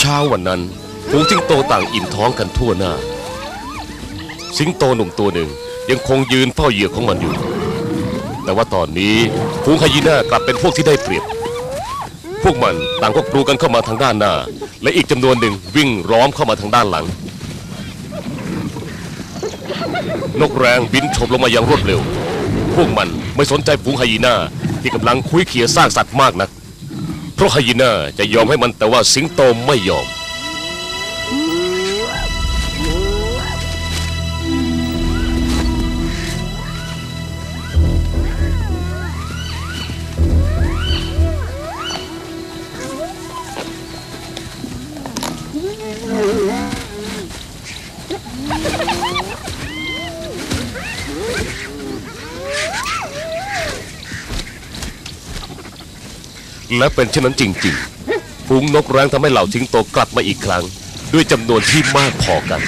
เช้าวันนั้นฝูงสิงโตต่างอิ่มท้องกันทั่วหน้า สิงโตหนุ่มตัวหนึ่งยังคงยืนเฝ้าเหยื่อของมันอยู่ แต่ว่าตอนนี้ฝูงไฮยีน่ากลับเป็นพวกที่ได้เปรียบ พวกมันต่างก็กรูกันเข้ามาทางด้านหน้า และอีกจำนวนหนึ่งวิ่งล้อมเข้ามาทางด้านหลัง นกแรงบินโฉบลงมาอย่างรวดเร็ว พวกมันไม่สนใจฝูงไฮยีน่าที่กำลังคุยเขี่ยซากสัตว์มากนัก เพราะไฮยีน่าจะยอมให้มันแต่ว่าสิงโตไม่ยอม และเป็นเช่นนั้นจริงๆฝูงนกแร้งทำให้เหล่าสิงโตกลับมาอีกครั้ง ด้วยจำนวนที่มากพอกัน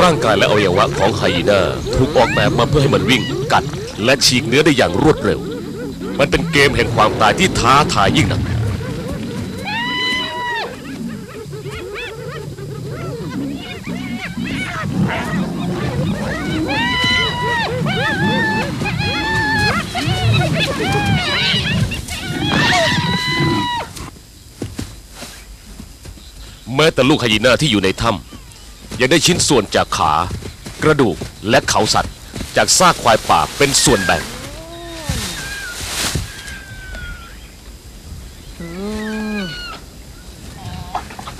ร่างกายและอวัยวะของไฮยีน่าถูกออกแบบมาเพื่อให้มันวิ่ง กัด และฉีกเนื้อได้อย่างรวดเร็ว มันเป็นเกมแห่งความตายที่ท้าทายยิ่งนัก แม้แต่ลูกไฮยีน่าที่อยู่ในถ้ำยังได้ชิ้นส่วนจากขา กระดูกและเขาสัตว์ จากซากควายป่าเป็นส่วนแบ่ง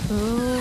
โ